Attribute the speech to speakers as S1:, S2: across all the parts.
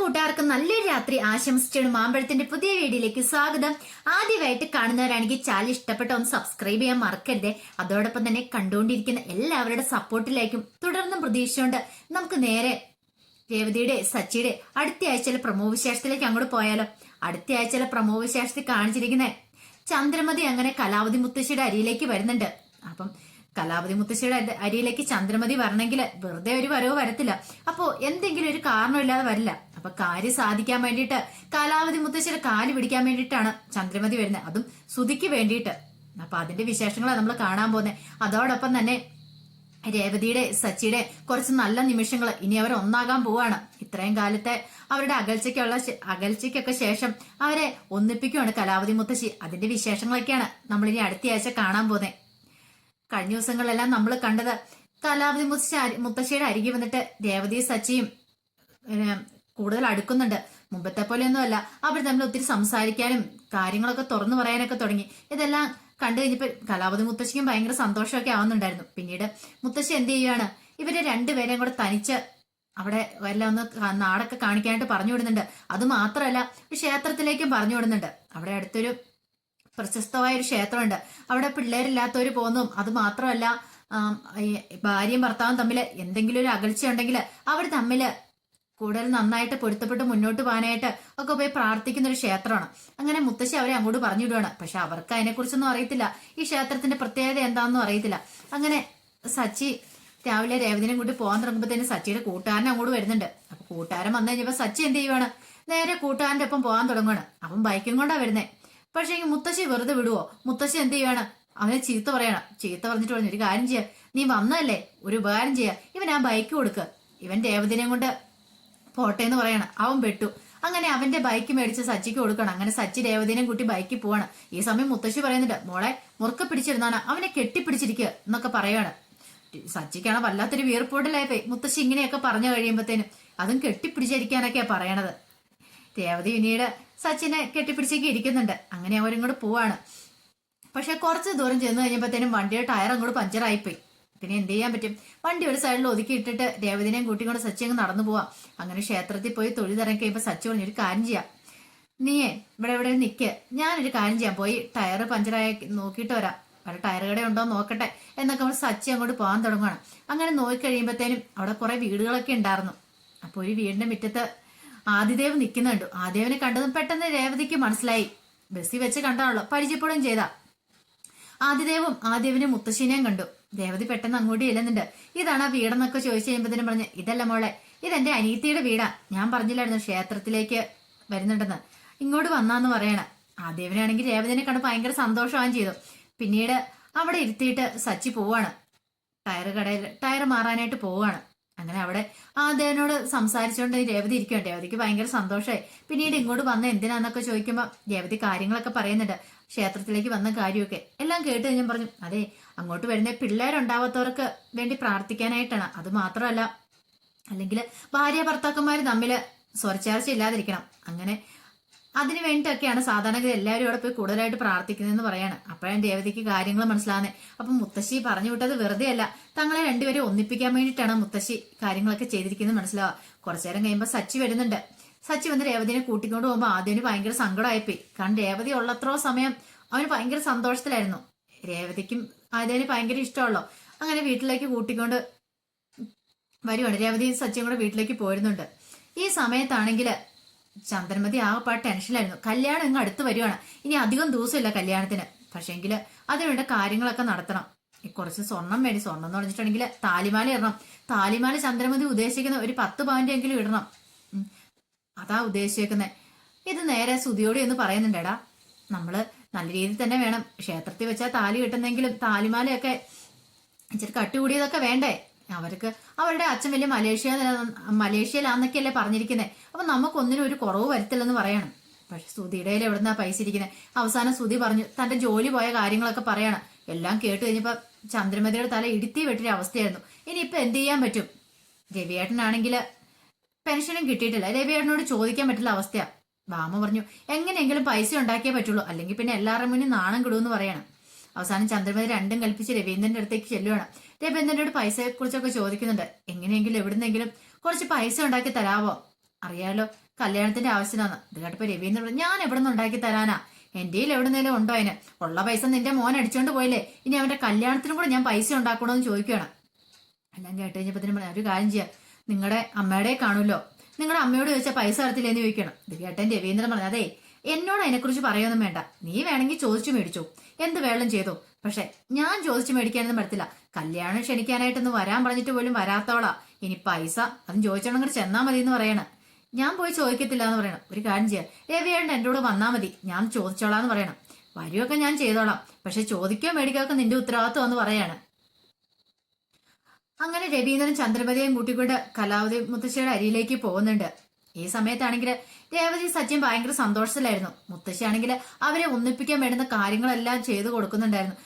S1: കൂട്ടുകാർക്കും നല്ലൊരു രാത്രി ആശംസിച്ചാണ് മാമ്പഴത്തിന്റെ പുതിയ വീഡിയോയിലേക്ക് സ്വാഗതം. ആദ്യമായിട്ട് കാണുന്നവരാണെങ്കിൽ ചാനൽ ഇഷ്ടപ്പെട്ട ഒന്ന് സബ്സ്ക്രൈബ് ചെയ്യാൻ മറക്കരുത്. അതോടൊപ്പം തന്നെ കണ്ടുകൊണ്ടിരിക്കുന്ന എല്ലാവരുടെ സപ്പോർട്ടിലേക്കും തുടർന്നും പ്രതീക്ഷിച്ചുകൊണ്ട് നമുക്ക് നേരെ രേവതിയുടെ സച്ചിയുടെ അടുത്ത ആഴ്ചയിലെ പ്രമോ വിശേഷത്തിലേക്ക് അങ്ങോട്ട് പോയാലോ? അടുത്ത ആഴ്ചയിലെ പ്രമോ വിശേഷത്തിൽ കാണിച്ചിരിക്കുന്ന ചന്ദ്രമതി അങ്ങനെ കലാവതി മുത്തശ്ശിയുടെ അരിയിലേക്ക് വരുന്നുണ്ട്. അപ്പം കലാവതി മുത്തശ്ശിയുടെ അരി- അരിയിലേക്ക് ചന്ദ്രമതി വരണമെങ്കിൽ വെറുതെ ഒരു വരവ് വരത്തില്ല. അപ്പോ എന്തെങ്കിലും ഒരു കാരണമില്ലാതെ വരില്ല. അപ്പൊ കാര്യം സാധിക്കാൻ വേണ്ടിയിട്ട് കാലാവധി മുത്തശ്ശിയുടെ കാൽ പിടിക്കാൻ വേണ്ടിയിട്ടാണ് ചന്ദ്രമതി വരുന്നത്. അതും സുതിക്ക് വേണ്ടിയിട്ട്. അപ്പൊ അതിന്റെ വിശേഷങ്ങളാണ് നമ്മൾ കാണാൻ പോകുന്നത്. അതോടൊപ്പം തന്നെ രേവതിയുടെ സച്ചിയുടെ കുറച്ച് നല്ല നിമിഷങ്ങൾ ഇനി അവർ ഒന്നാകാൻ പോവാണ്. ഇത്രയും കാലത്തെ അവരുടെ അകൽച്ചയ്ക്കുള്ള അകൽച്ചയ്ക്കൊക്കെ ശേഷം അവരെ ഒന്നിപ്പിക്കുവാണ് കലാവതി മുത്തശ്ശി. അതിന്റെ വിശേഷങ്ങളൊക്കെയാണ് നമ്മൾ ഇനി അടുത്ത ആഴ്ച കാണാൻ പോകുന്നത്. കഴിഞ്ഞ ദിവസങ്ങളിലെല്ലാം നമ്മൾ കണ്ടത് കലാവതി മുത്തശ്ശി മുത്തശ്ശിയുടെ അരികെ വന്നിട്ട് രേവതി സച്ചിയും കൂടുതൽ അടുക്കുന്നുണ്ട്. മുമ്പത്തെ പോലെയൊന്നും അല്ല അവർ തമ്മിൽ ഒത്തിരി സംസാരിക്കാനും കാര്യങ്ങളൊക്കെ തുറന്നു പറയാനൊക്കെ തുടങ്ങി. ഇതെല്ലാം കണ്ടു കഴിഞ്ഞപ്പോൾ കലാപതി മുത്തശ്ശിക്കും ഭയങ്കര സന്തോഷമൊക്കെ ആവുന്നുണ്ടായിരുന്നു. പിന്നീട് മുത്തശ്ശി എന്ത് ചെയ്യുകയാണ് ഇവരെ രണ്ടുപേരെയും കൂടെ തനിച്ച് അവിടെ എല്ലാം ഒന്ന് നാടൊക്കെ കാണിക്കാനായിട്ട് പറഞ്ഞു വിടുന്നുണ്ട്. അത് മാത്രമല്ല ക്ഷേത്രത്തിലേക്കും പറഞ്ഞു വിടുന്നുണ്ട്. അവിടെ അടുത്തൊരു പ്രശസ്തമായ ഒരു ക്ഷേത്രമുണ്ട്. അവിടെ പിള്ളേരില്ലാത്തവർ പോകുന്നതും അത് മാത്രമല്ല ഭാര്യയും ഭർത്താവും തമ്മിൽ എന്തെങ്കിലും ഒരു അകൽച്ച ഉണ്ടെങ്കിൽ അവർ തമ്മിൽ കൂടുതൽ നന്നായിട്ട് പൊരുത്തപ്പെട്ട് മുന്നോട്ട് പോകാനായിട്ട് ഒക്കെ പോയി പ്രാർത്ഥിക്കുന്ന ഒരു ക്ഷേത്രമാണ്. അങ്ങനെ മുത്തശ്ശി അവരെ അങ്ങോട്ട് പറഞ്ഞു വിടുവാണ് പക്ഷെ അവർക്ക് അതിനെക്കുറിച്ചൊന്നും അറിയത്തില്ല. ഈ ക്ഷേത്രത്തിന്റെ പ്രത്യേകത എന്താണെന്നും അറിയത്തില്ല. അങ്ങനെ സച്ചി രാവിലെ രേവതിനെ കൂട്ടി പോകാൻ തന്നെ സച്ചിയുടെ കൂട്ടുകാരൻ അങ്ങോട്ട് വരുന്നുണ്ട്. അപ്പൊ കൂട്ടുകാരൻ വന്നു കഴിഞ്ഞപ്പോ സച്ചി എന്ത് ചെയ്യുവാണ്? നേരെ കൂട്ടുകാരന്റെ ഒപ്പം പോകാൻ തുടങ്ങുവാണ്. അവൻ ബൈക്കും കൊണ്ടാ വരുന്നേ. പക്ഷേ ഈ മുത്തശ്ശി വെറുതെ വിടുവോ? മുത്തശ്ശി എന്ത് ചെയ്യുവാണ്? അവനെ ചീത്ത പറയണം. ചീത്ത പറഞ്ഞിട്ട് പറഞ്ഞു ഒരു കാര്യം ചെയ്യാം. നീ വന്നതല്ലേ? ഒരു ഉപകാരം ചെയ്യാം. ഇവൻ ആ ബൈക്ക് കൊടുക്കുക ഇവൻ രേവതിനെയും കൊണ്ട് പോട്ടെ എന്ന് പറയണം. അവൻ പെട്ടു. അങ്ങനെ അവന്റെ ബൈക്ക് മേടിച്ച് സച്ചിക്ക് കൊടുക്കണം. അങ്ങനെ സച്ചി രേവതിനെയും കൂട്ടി ബൈക്കിൽ പോവാണ്. ഈ സമയം മുത്തശ്ശി പറയുന്നുണ്ട് മോളെ മുറുക്ക പിടിച്ചിരുന്നാണ്. അവനെ കെട്ടിപ്പിടിച്ചിരിക്കുക എന്നൊക്കെ പറയാണ്. സച്ചിക്കാണ് വല്ലാത്തൊരു വീർപ്പോട്ടിലായിപ്പോയി. മുത്തശ്ശി ഇങ്ങനെയൊക്കെ പറഞ്ഞു കഴിയുമ്പോഴത്തേനും അതും കെട്ടിപ്പിടിച്ചിരിക്കാനൊക്കെയാ പറയണത്. രേവതി പിന്നീട് സച്ചിനെ കെട്ടിപ്പിടിച്ചേക്ക് ഇരിക്കുന്നുണ്ട്. അങ്ങനെ അവരും കൂടെ പോവാണ്. പക്ഷെ കുറച്ച് ദൂരം ചെന്ന് കഴിഞ്ഞപ്പോഴത്തേനും വണ്ടിയുടെ ടയർ അങ്ങോട്ട് പഞ്ചറായിപ്പോയി. പിന്നെ എന്ത് ചെയ്യാൻ പറ്റും? വണ്ടി ഒരു സൈഡിൽ ഒതുക്കി ഇട്ടിട്ട് രേവതിനെയും കൂട്ടിക്കൊണ്ട് സച്ചി അങ്ങ് നടന്നു പോവാം. അങ്ങനെ ക്ഷേത്രത്തിൽ പോയി തൊഴിൽ തരം കഴിയുമ്പോൾ സച്ചി പറഞ്ഞു ഒരു കാര്യം ചെയ്യാം. നീയേ ഇവിടെ ഇവിടെ നിൽക്ക് ഞാനൊരു കാര്യം ചെയ്യാം. പോയി ടയർ പഞ്ചറായി നോക്കിയിട്ട് വരാം. അവിടെ ടയർ കട ഉണ്ടോ നോക്കട്ടെ എന്നൊക്കെ നമ്മൾ സച്ചി അങ്ങോട്ട് പോകാൻ തുടങ്ങുകയാണ് അങ്ങനെ നോക്കി കഴിയുമ്പോഴത്തേനും അവിടെ കുറെ വീടുകളൊക്കെ ഉണ്ടായിരുന്നു. അപ്പോൾ ഒരു വീടിന്റെ മുറ്റത്ത് ആദിദേവ് നിൽക്കുന്നുണ്ട് ആദിദേവിനെ കണ്ടതും പെട്ടെന്ന് രേവതിക്ക് മനസ്സിലായി. ബസ്സിൽ വെച്ച് കണ്ടാണല്ലോ പരിചയപ്പെടുകയും ചെയ്താ. ആദിദേവും ആദിദേവിനെ മുത്തശ്ശീനെയും കണ്ടു. രേവതി പെട്ടെന്ന് അങ്ങോട്ട് ചെല്ലുന്നുണ്ട്. ഇതാണ് ആ വീടെന്നൊക്കെ ചോദിച്ചു കഴിയുമ്പോഴത്തേനും പറഞ്ഞ് ഇതല്ല മോളെ ഇതെന്റെ അനീത്തിയുടെ വീടാ. ഞാൻ പറഞ്ഞില്ലായിരുന്നു ക്ഷേത്രത്തിലേക്ക് വരുന്നുണ്ടെന്ന്. ഇങ്ങോട്ട് വന്നാന്ന് പറയണ. ദേവനാണെങ്കിൽ രേവതിനെ കണ്ട് ഭയങ്കര സന്തോഷമാകും ചെയ്തു. പിന്നീട് അവിടെ ഇരുത്തിയിട്ട് സച്ചി പോവാണ്. ടയർ കടയിൽ ടയർ മാറാനായിട്ട് പോവാണ്. അങ്ങനെ അവിടെ ആ അദ്ദേഹനോട് സംസാരിച്ചുകൊണ്ട് രേവതി ഇരിക്കുകയാണ് രേവതിക്ക് ഭയങ്കര സന്തോഷമായി പിന്നീട് ഇങ്ങോട്ട് വന്ന എന്തിനാന്നൊക്കെ ചോദിക്കുമ്പോൾ രേവതി കാര്യങ്ങളൊക്കെ പറയുന്നുണ്ട്. ക്ഷേത്രത്തിലേക്ക് വന്ന കാര്യമൊക്കെ എല്ലാം കേട്ട് ഞാൻ പറഞ്ഞു അതെ അങ്ങോട്ട് വരുന്ന പിള്ളേരുണ്ടാവാത്തവർക്ക് വേണ്ടി പ്രാർത്ഥിക്കാനായിട്ടാണ്. അത് മാത്രമല്ല അല്ലെങ്കിൽ ഭാര്യ ഭർത്താക്കന്മാർ തമ്മിൽ സ്വരച്ചാർച്ച ഇല്ലാതിരിക്കണം. അങ്ങനെ അതിനു വേണ്ടിയിട്ടൊക്കെയാണ് സാധാരണഗതി എല്ലാവരും അവിടെ പോയി കൂടുതലായിട്ട് പ്രാർത്ഥിക്കുന്നതെന്ന് പറയാണ്. അപ്പോഴാണ് ദേവതയ്ക്ക് കാര്യങ്ങൾ മനസ്സിലാകുന്നത്. അപ്പം മുത്തശ്ശി പറഞ്ഞു വിട്ടത് വെറുതെ അല്ല തങ്ങളെ രണ്ടുപേരെ ഒന്നിപ്പിക്കാൻ വേണ്ടിയിട്ടാണ് മുത്തശ്ശി കാര്യങ്ങളൊക്കെ ചെയ്തിരിക്കുന്നത് മനസ്സിലാവുക കുറച്ചു നേരം കഴിയുമ്പോൾ സച്ചി വരുന്നുണ്ട്. സച്ചി വന്ന് രേവതിനെ കൂട്ടിക്കൊണ്ട് പോകുമ്പോൾ ആദ്യം ഭയങ്കര സങ്കടമായിപ്പോയി. കാരണം രേവതി ഉള്ളത്രോ സമയം അവന് ഭയങ്കര സന്തോഷത്തിലായിരുന്നു. രേവതിക്കും ആദ്യന് ഭയങ്കര ഇഷ്ടമുള്ളോ അങ്ങനെ വീട്ടിലേക്ക് കൂട്ടിക്കൊണ്ട് വരുവാണ്. രേവതിയും സച്ചിയും കൂടെ വീട്ടിലേക്ക് പോരുന്നുണ്ട്. ഈ സമയത്താണെങ്കിൽ ചന്ദ്രമതി ആ ആകെപ്പാട് ടെൻഷനിലായിരുന്നു കല്യാണം ഇങ്ങ് അടുത്ത് വരുവാണ്. ഇനി അധികം ദിവസമില്ല കല്യാണത്തിന്. പക്ഷേങ്കിൽ അതിനുവേണ്ട കാര്യങ്ങളൊക്കെ നടത്തണം. കുറച്ച് സ്വർണം വേണ്ടി സ്വർണം എന്ന് പറഞ്ഞിട്ടുണ്ടെങ്കിൽ താലിമാല ഇടണം. താലിമാല ചന്ദ്രമതി ഉദ്ദേശിക്കുന്ന ഒരു പത്ത് പവന്റെ എങ്കിലും ഇടണം. അതാ ഉദ്ദേശിക്കുന്നത് ഇത് നേരെ സുതിയോടി എന്ന് പറയുന്നുണ്ടേടാ. നമ്മൾ നല്ല രീതിയിൽ തന്നെ വേണം. ക്ഷേത്രത്തിൽ വെച്ചാൽ താലി കിട്ടുന്നെങ്കിലും താലിമാലയൊക്കെ ഇച്ചിരി കട്ടുകൂടിയതൊക്കെ വേണ്ടേ? അവർക്ക് അവരുടെ അച്ഛൻ വലിയ മലേഷ്യ മലേഷ്യയിലാന്നൊക്കെയല്ലേ പറഞ്ഞിരിക്കുന്നത് അപ്പൊ നമുക്കൊന്നിനും ഒരു കുറവ് വരുത്തില്ലെന്ന് പറയണം. പക്ഷെ സുധിയുടെ കയ്യിൽ എവിടുന്നാ പൈസ ഇരിക്കുന്നത് അവസാനം സുധി പറഞ്ഞു തന്റെ ജോലി പോയ കാര്യങ്ങളൊക്കെ പറയണം. എല്ലാം കേട്ട് കഴിഞ്ഞപ്പോ ചന്ദ്രമതിയുടെ തല ഇടുത്തി വെട്ടിയ അവസ്ഥയായിരുന്നു. ഇനി ഇപ്പൊ എന്ത് ചെയ്യാൻ പറ്റും? രവിയേട്ടനാണെങ്കിൽ പെൻഷനും കിട്ടിയിട്ടില്ല. രവിയേട്ടനോട് ചോദിക്കാൻ പറ്റില്ല അവസ്ഥയാ. ബാമ പറഞ്ഞു എങ്ങനെയെങ്കിലും പൈസ ഉണ്ടാക്കിയേ പറ്റുള്ളൂ. അല്ലെങ്കിൽ പിന്നെ എല്ലാവരുടെ മുന്നിൽ നാണം കിടുമെന്ന് പറയണം. അവസാനം ചന്ദ്രമതി രണ്ടും കൽപ്പിച്ച് രവീന്ദ്രന്റെ അടുത്തേക്ക് ചെല്ലുവാണ്. രവീന്ദ്രനോട് പൈസയെ കുറിച്ചൊക്കെ ചോദിക്കുന്നുണ്ട്. എങ്ങനെയെങ്കിലും എവിടുന്നെങ്കിലും കുറച്ച് പൈസ ഉണ്ടാക്കി തരാവോ? അറിയാലോ കല്യാണത്തിന്റെ ആവശ്യമാണ് ഇത് കേട്ടപ്പോ രവീന്ദ്രൻ ഞാൻ എവിടെ നിന്ന് ഉണ്ടാക്കി തരാനാ? എന്റെ എവിടുന്നേലും ഉണ്ടോ അതിന്? ഉള്ള പൈസ നിന്റെ മോൻ അടിച്ചോണ്ട് പോയില്ലേ? ഇനി അവന്റെ കല്യാണത്തിനും കൂടെ ഞാൻ പൈസ ഉണ്ടാക്കണമെന്ന് ചോദിക്കുകയാണ് എല്ലാം കേട്ട് കഴിഞ്ഞപ്പോ ഒരു കാര്യം ചെയ്യാം. നിങ്ങളുടെ അമ്മയുടെ കാണുമല്ലോ. നിങ്ങളുടെ അമ്മയോട് ചോദിച്ചാൽ പൈസ തരത്തില്ലെന്ന് ചോദിക്കണം. ഇത് കേട്ടൻ രവീന്ദ്രൻ പറഞ്ഞു അതെ എന്നോട് അതിനെക്കുറിച്ച് പറയൊന്നും വേണ്ട. നീ വേണമെങ്കിൽ ചോദിച്ചു മേടിച്ചോ. എന്ത് വേളം ചെയ്തോ. പക്ഷെ ഞാൻ ചോദിച്ചു മേടിക്കാനൊന്നും പറ്റില്ല കല്യാണം ക്ഷണിക്കാനായിട്ടൊന്ന് വരാൻ പറഞ്ഞിട്ട് പോലും വരാത്തോളാ ഇനി പൈസ അതും ചോദിച്ചോണെങ്കിൽ ചെന്നാ മതി എന്ന് പറയണ. ഞാൻ പോയി ചോദിക്കത്തില്ല എന്ന് പറയണം. ഒരു കാര്യം ചെയ്യാം. രവിയേണ്ട എന്റെ കൂടെ വന്നാ മതി. ഞാൻ ചോദിച്ചോളാം എന്ന് പറയണം. വരുമൊക്കെ ഞാൻ ചെയ്തോളാം. പക്ഷെ ചോദിക്കോ മേടിക്കോ നിന്റെ ഉത്തരവാദിത്വം എന്ന് പറയാണ്. അങ്ങനെ രവീന്ദ്രൻ ചന്ദ്രപതിയെയും കൂട്ടിക്കൊണ്ട് കലാവതി മുത്തശ്ശിയുടെ അരിയിലേക്ക് പോകുന്നുണ്ട്. ഈ സമയത്താണെങ്കിൽ രേവതി സച്ചിൻ ഭയങ്കര സന്തോഷത്തിലായിരുന്നു. മുത്തശ്ശിയാണെങ്കിൽ അവരെ ഒന്നിപ്പിക്കാൻ വേണ്ടുന്ന കാര്യങ്ങളെല്ലാം ചെയ്തു കൊടുക്കുന്നുണ്ടായിരുന്നു.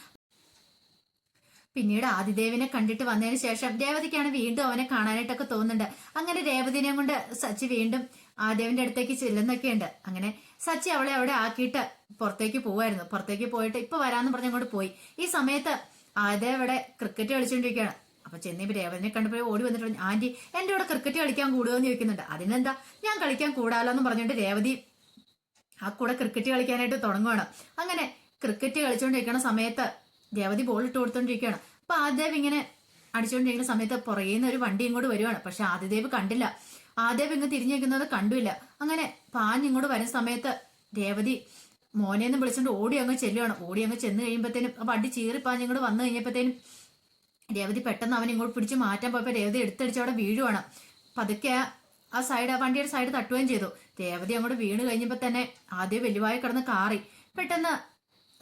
S1: പിന്നീട് ആദിദേവിനെ കണ്ടിട്ട് വന്നതിന് ശേഷം രേവതിക്കാണ് വീണ്ടും അവനെ കാണാനായിട്ടൊക്കെ തോന്നുന്നുണ്ട്. അങ്ങനെ രേവതിനെ കൊണ്ട് സച്ചി വീണ്ടും ആദേവിന്റെ അടുത്തേക്ക് ചെല്ലുന്നൊക്കെ ഉണ്ട് അങ്ങനെ സച്ചി അവളെ അവിടെ ആക്കിയിട്ട് പുറത്തേക്ക് പോവായിരുന്നു. പുറത്തേക്ക് പോയിട്ട് ഇപ്പൊ വരാന്ന് പറഞ്ഞ് അങ്ങോട്ട് പോയി. ഈ സമയത്ത് ആദേവ് ഇവിടെ ക്രിക്കറ്റ് കളിച്ചുകൊണ്ടിരിക്കുകയാണ് അപ്പൊ ചെന്നൈ രേവതിനെ കണ്ടപ്പോൾ ഓടി വന്നിട്ട് ആന്റി എന്റെ കൂടെ ക്രിക്കറ്റ് കളിക്കാൻ കൂടുമോ എന്ന് ചോദിക്കുന്നുണ്ട്. അതിനെന്താ? ഞാൻ കളിക്കാൻ കൂടാലോ എന്ന് പറഞ്ഞിട്ട് രേവതി ആ കൂടെ ക്രിക്കറ്റ് കളിക്കാനായിട്ട് തുടങ്ങുകയാണ് അങ്ങനെ ക്രിക്കറ്റ് കളിച്ചുകൊണ്ടിരിക്കുന്ന സമയത്ത് രേവതി ബോൾ ഇട്ട് കൊടുത്തോണ്ടിരിക്കുകയാണ് അപ്പൊ ആദിദേവ് ഇങ്ങനെ അടിച്ചുകൊണ്ടിരിക്കുന്ന സമയത്ത് പുറകെ നിന്ന് ഒരു വണ്ടി ഇങ്ങോട്ട് വരുവാണ്. പക്ഷെ ആദിദേവ് കണ്ടില്ല. ആദിദേവ് ഇങ്ങ് തിരിഞ്ഞു നിൽക്കുന്നത് കണ്ടില്ല. അങ്ങനെ പാഞ്ഞ് ഇങ്ങോട്ട് വരുന്ന സമയത്ത് രേവതി മോനെ എന്ന് വിളിച്ചുകൊണ്ട് ഓടി അങ്ങ് ചെല്ലുവാണ്. ഓടി അങ്ങ് ചെന്ന് കഴിയുമ്പോഴത്തേനും ആ വണ്ടി ചീറി പാഞ്ഞ് ഇങ്ങോട്ട് വന്നു കഴിഞ്ഞപ്പോഴത്തേനും രേവതി പെട്ടെന്ന് അവൻ ഇങ്ങോട്ട് പിടിച്ച് മാറ്റാൻ പോയപ്പോ രേവതി എടുത്തടിച്ച് അവിടെ വീഴുവാണ്. പതുക്കെ ആ- സൈഡ് ആ വണ്ടിയുടെ സൈഡ് തട്ടുകയും ചെയ്തു. രേവതി അങ്ങോട്ട് വീണ് കഴിഞ്ഞപ്പോ തന്നെ ആദ്യം വെല്ലുവായി കിടന്ന് കാറി. പെട്ടെന്ന്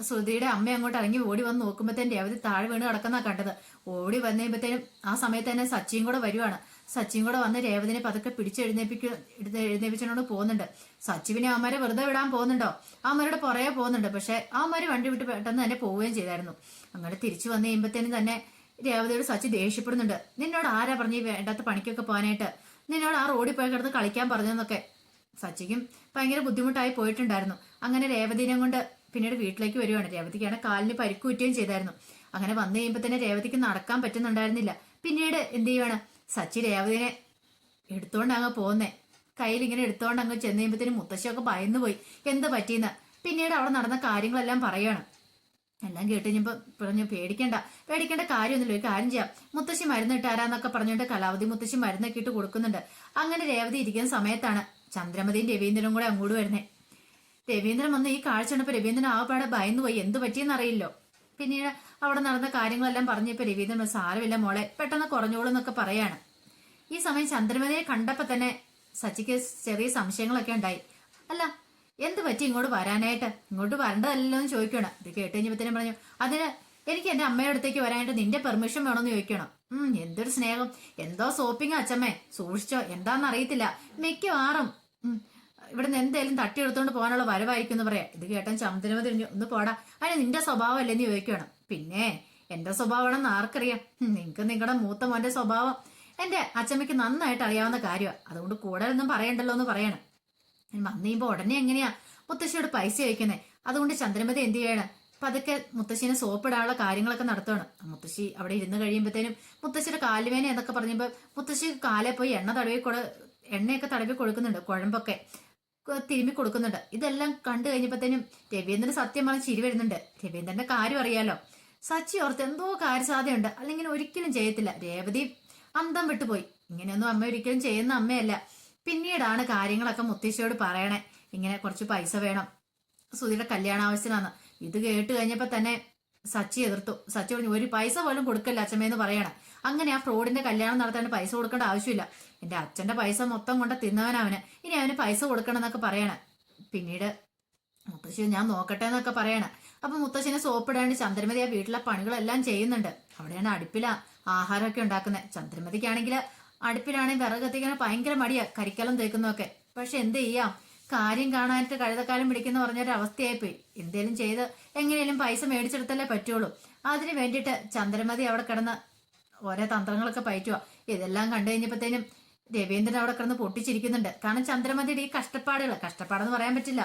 S1: ശ്രുതിയുടെ അമ്മ അങ്ങോട്ട് ഇറങ്ങി ഓടി വന്ന് നോക്കുമ്പോഴത്തേനും രേവതി താഴെ വീണ് കിടക്കുന്ന കണ്ടത്. ഓടി വന്നപ്പോഴത്തേനും ആ സമയത്ത് തന്നെ സച്ചിയും കൂടെ വരുവാണ്. സച്ചിയും കൂടെ വന്ന് രേവതിനെ പതുക്കെ പിടിച്ച് എഴുന്നേപ്പിക്കുക എഴുന്നേപ്പിച്ചുകൊണ്ട് പോകുന്നുണ്ട്. സച്ചി പിന്നെ വെറുതെ വിടാൻ പോകുന്നുണ്ടോ? അമ്മരുടെ പുറകെ പോകുന്നുണ്ട്. പക്ഷെ അമ്മര് വണ്ടി വിട്ട് പെട്ടെന്ന് തന്നെ പോവുകയും ചെയ്തായിരുന്നു. അങ്ങനെ തിരിച്ചു വന്ന് കഴിയുമ്പോഴത്തേനും തന്നെ രേവതിയോട് സച്ചി ദേഷ്യപ്പെടുന്നുണ്ട്. നിന്നോട് ആരാ പറഞ്ഞ് വേണ്ടാത്ത പണിക്കൊക്കെ പോകാനായിട്ട്? നിന്നോട് ആ റോഡിൽ പോയി കിടന്ന് കളിക്കാൻ പറഞ്ഞെന്നൊക്കെ സച്ചിക്കും ഭയങ്കര ബുദ്ധിമുട്ടായി പോയിട്ടുണ്ടായിരുന്നു. അങ്ങനെ രേവതിനെ കൊണ്ട് പിന്നീട് വീട്ടിലേക്ക് വരുവാണ്. രേവതിക്കാണ് കാലിന് പരിക്കുറ്റുകയും ചെയ്തായിരുന്നു. അങ്ങനെ വന്നു കഴിയുമ്പോൾ തന്നെ രേവതിക്ക് നടക്കാൻ പറ്റുന്നുണ്ടായിരുന്നില്ല. പിന്നീട് എന്ത് ചെയ്യുവാണ്? സച്ചി രേവതിനെ എടുത്തോണ്ട് അങ്ങ് പോകുന്നേ കയ്യിൽ ഇങ്ങനെ എടുത്തോണ്ട് അങ്ങ് ചെന്ന് കഴിയുമ്പോഴത്തേനും മുത്തശ്ശിയൊക്കെ ഭയന്നു പോയി. എന്ത് പറ്റിയെന്ന്? പിന്നീട് അവിടെ നടന്ന കാര്യങ്ങളെല്ലാം പറയാണ്. എല്ലാം കേട്ട് കഴിഞ്ഞപ്പോ പറഞ്ഞു പേടിക്കണ്ട പേടിക്കേണ്ട കാര്യമൊന്നുമില്ല ഒരു കാര്യം ചെയ്യാം. മുത്തശ്ശി മരുന്ന് ഇട്ടാരാന്നൊക്കെ പറഞ്ഞുകൊണ്ട് കലാവതി മുത്തശ്ശി മരുന്നൊക്കെ ഇട്ട് കൊടുക്കുന്നുണ്ട്. അങ്ങനെ രേവതി ഇരിക്കുന്ന സമയത്താണ് ചന്ദ്രമതിയും രവീന്ദ്രനും കൂടെ അങ്ങോട്ട് വരുന്നേ. രവീന്ദ്രൻ വന്ന് ഈ കാഴ്ച കണ്ടപ്പോ രവീന്ദ്രൻ ആവപ്പാടെ ഭയന്നു പോയി എന്ത് പറ്റിയെന്നറിയില്ലോ. പിന്നീട് അവിടെ നടന്ന കാര്യങ്ങളെല്ലാം പറഞ്ഞപ്പോ രവീന്ദ്രൻ സാരമില്ല മോളെ പെട്ടെന്ന് കുറഞ്ഞോളൂ എന്നൊക്കെ പറയാണ്. ഈ സമയം ചന്ദ്രമതിയെ കണ്ടപ്പോ തന്നെ സച്ചിക്ക് ചെറിയ സംശയങ്ങളൊക്കെ ഉണ്ടായി. അല്ല എന്ത് പറ്റി ഇങ്ങോട്ട് വരാനായിട്ട്? ഇങ്ങോട്ട് വരേണ്ടതല്ലോ എന്ന് ചോദിക്കണം ഇത് കേട്ട് കഴിഞ്ഞപ്പോഴത്തേനും പറഞ്ഞു അതിന് എനിക്ക് എന്റെ അമ്മയുടെ അടുത്തേക്ക് വരാനായിട്ട് നിന്റെ പെർമിഷൻ വേണമെന്ന് ചോദിക്കണം ഉം എന്തൊരു സ്നേഹം. എന്തോ സോപ്പിംഗ് അച്ഛമ്മേ. സൂക്ഷിച്ചോ എന്താന്ന് അറിയത്തില്ല മിക്കവാറും ഇവിടുന്ന് എന്തേലും തട്ടിയെടുത്തോണ്ട് പോകാനുള്ള വരവായിരിക്കും എന്ന് പറയാം. ഇത് കേട്ടാൻ ചന്ദ്രമതി തിരിഞ്ഞു ഒന്ന് പോടാ അതിന് നിന്റെ സ്വഭാവം അല്ലെന്ന് ചോദിക്കണം പിന്നെ എന്റെ സ്വഭാവമാണെന്ന് ആർക്കറിയാം? നിങ്ങക്ക് നിങ്ങളുടെ മൂത്ത മോന്റെ സ്വഭാവം എന്റെ അച്ഛമ്മയ്ക്ക് നന്നായിട്ട് അറിയാവുന്ന കാര്യമാണ് അതുകൊണ്ട് കൂടുതലൊന്നും പറയണ്ടല്ലോ എന്ന് പറയണം. വന്നു കഴിയുമ്പോ ഉടനെ എങ്ങനെയാ മുത്തശ്ശിയോട് പൈസ ചോദിക്കുന്നത് അതുകൊണ്ട് ചന്ദ്രമതി എന്ത് ചെയ്യണം? പതുക്കെ മുത്തശ്ശിനെ സോപ്പിടാനുള്ള കാര്യങ്ങളൊക്കെ നടത്തുകയാണ് മുത്തശ്ശി അവിടെ ഇരുന്ന് കഴിയുമ്പോഴത്തേനും മുത്തശ്ശിയുടെ കാലുവേന എന്നൊക്കെ പറഞ്ഞപ്പോ മുത്തശ്ശി കാലെ പോയി എണ്ണ തടവി കൊടു എണ്ണയൊക്കെ തടവി കൊടുക്കുന്നുണ്ട് കുഴമ്പൊക്കെ തിരുമ്പി കൊടുക്കുന്നുണ്ട്. ഇതെല്ലാം കണ്ടു കഴിഞ്ഞപ്പോഴത്തേനും രവീന്ദ്രൻ സത്യം പറഞ്ഞ് ചിരി വരുന്നുണ്ട്. രവീന്ദ്രന്റെ കാര്യം അറിയാലോ. സച്ചി ഓർത്ത് എന്തോ കാര്യസാധ്യതയുണ്ട്. അല്ലെങ്കിൽ ഒരിക്കലും ചെയ്യത്തില്ല. രേവതി അന്തം വിട്ടുപോയി. ഇങ്ങനെയൊന്നും അമ്മ ഒരിക്കലും ചെയ്യുന്ന അമ്മയല്ല. പിന്നീടാണ് കാര്യങ്ങളൊക്കെ മുത്തശ്ശിയോട് പറയണേ. ഇങ്ങനെ കുറച്ച് പൈസ വേണം. സുധിയുടെ കല്യാണ ആവശ്യത്തിനാന്ന്. ഇത് കേട്ട് കഴിഞ്ഞപ്പോ തന്നെ സച്ചി എതിർത്തു. സച്ചി പറഞ്ഞു ഒരു പൈസ പോലും കൊടുക്കല്ല അച്ഛമ്മേന്ന് പറയണം. അങ്ങനെ ആ ഫ്രോഡിന്റെ കല്യാണം നടത്താൻ പൈസ കൊടുക്കേണ്ട ആവശ്യമില്ല. എന്റെ അച്ഛന്റെ പൈസ മൊത്തം കൊണ്ട് തിന്നവനവന് ഇനി അവന് പൈസ കൊടുക്കണം എന്നൊക്കെ പറയണം. പിന്നീട് മുത്തശ്ശി ഞാൻ നോക്കട്ടെ എന്നൊക്കെ പറയണം. അപ്പൊ മുത്തശ്ശിനെ സോപ്പിടാണ്ട് ചന്ദ്രമതി ആ വീട്ടിലെ പണികളെല്ലാം ചെയ്യുന്നുണ്ട്. അവിടെയാണ് അടുപ്പില ആഹാരമൊക്കെ ഉണ്ടാക്കുന്നത് ചന്ദ്രമതിക്കാണെങ്കിൽ അടുപ്പിലാണെങ്കിൽ വിറക് കത്തിക്കാൻ ഭയങ്കര മടിയാ കരിക്കലം തേക്കുന്നതൊക്കെ. പക്ഷെ എന്ത് ചെയ്യാം? കാര്യം കാണാനായിട്ട് കഴുതക്കാലം പിടിക്കുന്ന പറഞ്ഞൊരു അവസ്ഥയായിപ്പോയി എന്തേലും ചെയ്ത് എങ്ങനെയും പൈസ മേടിച്ചെടുത്തല്ലേ പറ്റുള്ളൂ. അതിന് വേണ്ടിയിട്ട് ചന്ദ്രമതി അവിടെ കിടന്ന് ഓരോ തന്ത്രങ്ങളൊക്കെ പയറ്റുക ഇതെല്ലാം കണ്ടു കഴിഞ്ഞപ്പോഴത്തേനും രവീന്ദ്രൻ അവിടെ കിടന്ന് പൊട്ടിച്ചിരിക്കുന്നുണ്ട്. കാരണം ചന്ദ്രമതിയുടെ ഈ കഷ്ടപ്പാടുകൾ കഷ്ടപ്പാടെന്ന് പറയാൻ പറ്റില്ല.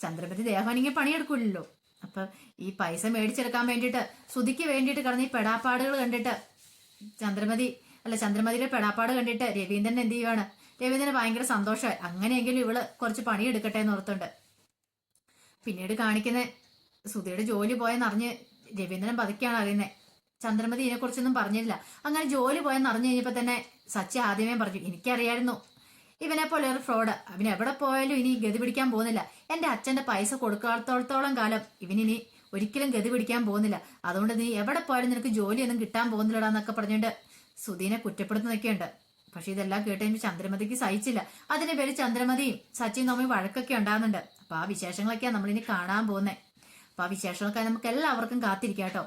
S1: ചന്ദ്രമതി ദേഹമാണെങ്കിൽ പണിയെടുക്കില്ലല്ലോ അപ്പൊ ഈ പൈസ മേടിച്ചെടുക്കാൻ വേണ്ടിയിട്ട് സുതിക്ക് വേണ്ടിയിട്ട് കിടന്ന് ഈ പെടാപ്പാടുകൾ കണ്ടിട്ട് ചന്ദ്രമതി അല്ല ചന്ദ്രമതിയുടെ പെടാപ്പാട് കണ്ടിട്ട് രവീന്ദ്രൻ എന്ത് ചെയ്യുവാണ്? രവീന്ദ്രന് ഭയങ്കര സന്തോഷമായി. അങ്ങനെയെങ്കിലും ഇവൾ കുറച്ച് പണിയെടുക്കട്ടെ എന്ന് ഓർത്തുണ്ട്. പിന്നീട് കാണിക്കുന്ന സുധയുടെ ജോലി പോയെന്നറിഞ്ഞ് രവീന്ദ്രൻ പതുക്കെയാണ് അറിയുന്നത് ചന്ദ്രമതി ഇതിനെക്കുറിച്ചൊന്നും പറഞ്ഞില്ല. അങ്ങനെ ജോലി പോയെന്ന് അറിഞ്ഞു തന്നെ സച്ചി ആദ്യമേ പറഞ്ഞു എനിക്കറിയായിരുന്നു. ഇവനെ പോലെ ഒരു ഫ്രോഡ് അവൻ എവിടെ പോയാലും ഇനി ഗതി പിടിക്കാൻ പോകുന്നില്ല. എന്റെ അച്ഛന്റെ പൈസ കൊടുക്കാത്തോളത്തോളം കാലം ഇവനിനി ഒരിക്കലും ഗതി പിടിക്കാൻ പോകുന്നില്ല. അതുകൊണ്ട് നീ എവിടെ പോയാലും നിനക്ക് ജോലിയൊന്നും കിട്ടാൻ പോകുന്നില്ലടാന്നൊക്കെ പറഞ്ഞിട്ട് സുധീനെ കുറ്റപ്പെടുത്തുന്നൊക്കെയുണ്ട് പക്ഷെ ഇതെല്ലാം കേട്ടതിന് ചന്ദ്രമതിക്ക് സഹിച്ചില്ല. അതിന്റെ പേര് ചന്ദ്രമതിയും സച്ചിൻ തമ്മിൽ വഴക്കൊക്കെ ഉണ്ടാകുന്നുണ്ട് അപ്പൊ ആ വിശേഷങ്ങളൊക്കെയാണ് നമ്മളിനി കാണാൻ പോകുന്നത് അപ്പൊ ആ വിശേഷങ്ങളൊക്കെ നമുക്ക് എല്ലാവർക്കും കാത്തിരിക്കാം കേട്ടോ.